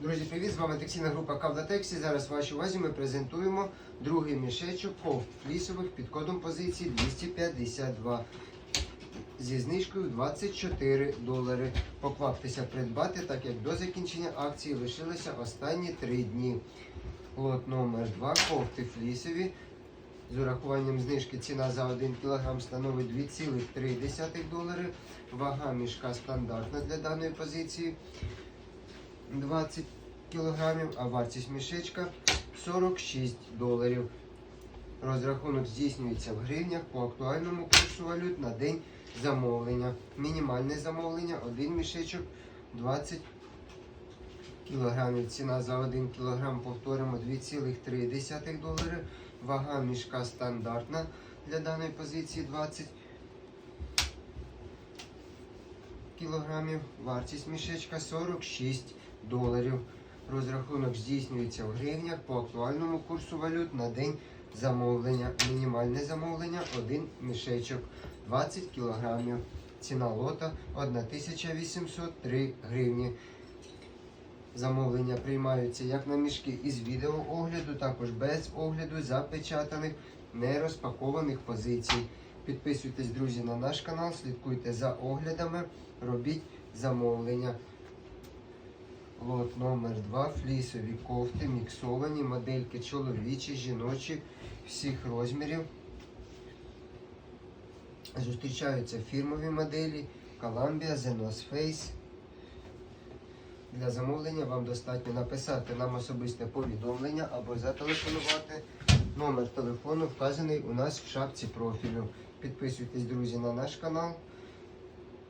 Друзі, привіт! З вами текстильна група Кавлатексі. Зараз в вашій увазі ми презентуємо другий мішечок кофт флісових під кодом позиції 252 зі знижкою 24 долари. Покваптеся придбати, так як до закінчення акції лишилося останні 3 дні. Лот номер 2 кофти флісові. З урахуванням знижки ціна за 1 кг становить 2,3 долари. Вага мішка стандартна для даної позиції 20 кг, а вартість мішечка 46 доларів. Розрахунок здійснюється в гривнях по актуальному курсу валют на день замовлення. Мінімальне замовлення один мішечок 20 кг. Ціна за 1 кг повторимо 2,3 долари. Вага мішка стандартна для даної позиції 20 кілограмів. Вартість мішечка 46 доларів. Розрахунок здійснюється в гривнях по актуальному курсу валют на день замовлення. Мінімальне замовлення один мішечок 20 кілограмів. Ціна лота 1803 гривні. Замовлення приймаються як на мішки із відеоогляду, також без огляду запечатаних, не розпакованих позицій. Підписуйтесь, друзі, на наш канал, слідкуйте за оглядами, робіть замовлення. Лот номер 2 флісові кофти, міксовані, модельки чоловічі, жіночі, всіх розмірів. Зустрічаються фірмові моделі Columbia, North Face. Для замовлення вам достатньо написати нам особисте повідомлення або зателефонувати. Номер телефону вказаний у нас в шапці профілю. Підписуйтесь, друзі, на наш канал.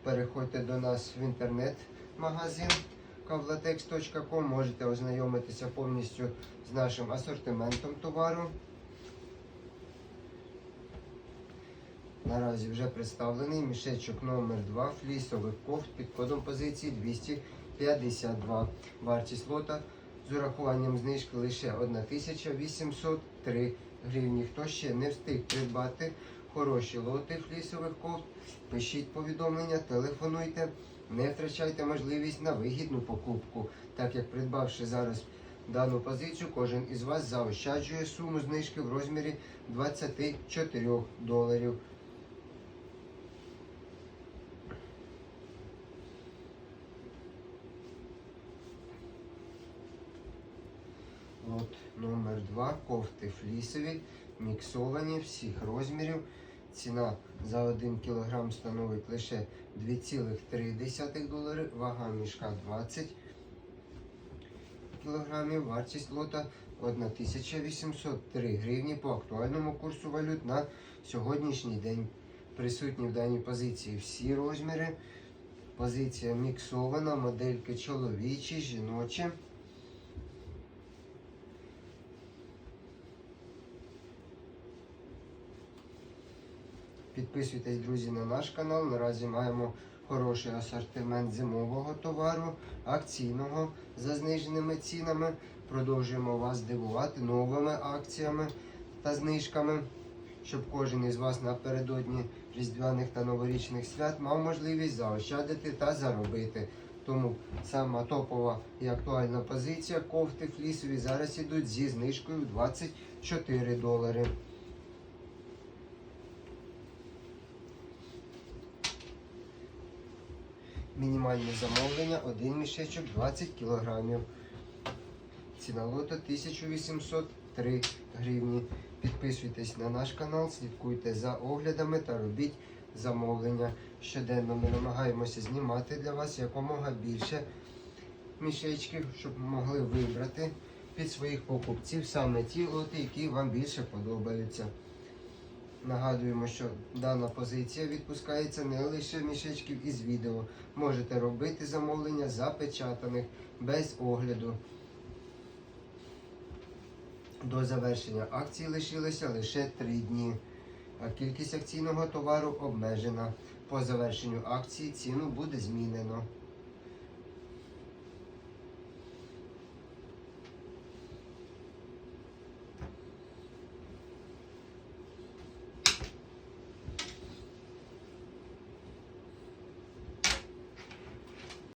Переходьте до нас в інтернет-магазин kavlatex.com. Можете ознайомитися повністю з нашим асортиментом товару. Наразі вже представлений мішечок номер 2 флісових кофт під кодом позиції 252. Вартість лота з урахуванням знижки лише 1803 гривні. Хто ще не встиг придбати хороші лоти флісових кофт, пишіть повідомлення, телефонуйте, не втрачайте можливість на вигідну покупку, так як придбавши зараз дану позицію, кожен із вас заощаджує суму знижки в розмірі 24 доларів. Лот номер 2 кофти флісові, міксовані всіх розмірів. Ціна за 1 кг становить лише 2,3 долари, вага мішка 20 кг, вартість лота 1803 гривні по актуальному курсу валют на сьогоднішній день. Присутні в даній позиції всі розміри. Позиція міксована, модельки чоловічі, жіночі. Підписуйтесь, друзі, на наш канал. Наразі маємо хороший асортимент зимового товару, акційного за зниженими цінами. Продовжуємо вас дивувати новими акціями та знижками, щоб кожен із вас напередодні різдвяних та новорічних свят мав можливість заощадити та заробити. Тому сама топова і актуальна позиція кофти флісові зараз ідуть зі знижкою в 24 долари. Мінімальне замовлення, один мішечок 20 кг. Ціна лота 1803 гривні. Підписуйтесь на наш канал, слідкуйте за оглядами та робіть замовлення. Щоденно ми намагаємося знімати для вас якомога більше мішечків, щоб могли вибрати під своїх покупців саме ті лоти, які вам більше подобаються. Нагадуємо, що дана позиція відпускається не лише мішечків із відео. Можете робити замовлення запечатаних без огляду. До завершення акції лишилося лише 3 дні, а кількість акційного товару обмежена. По завершенню акції ціну буде змінено.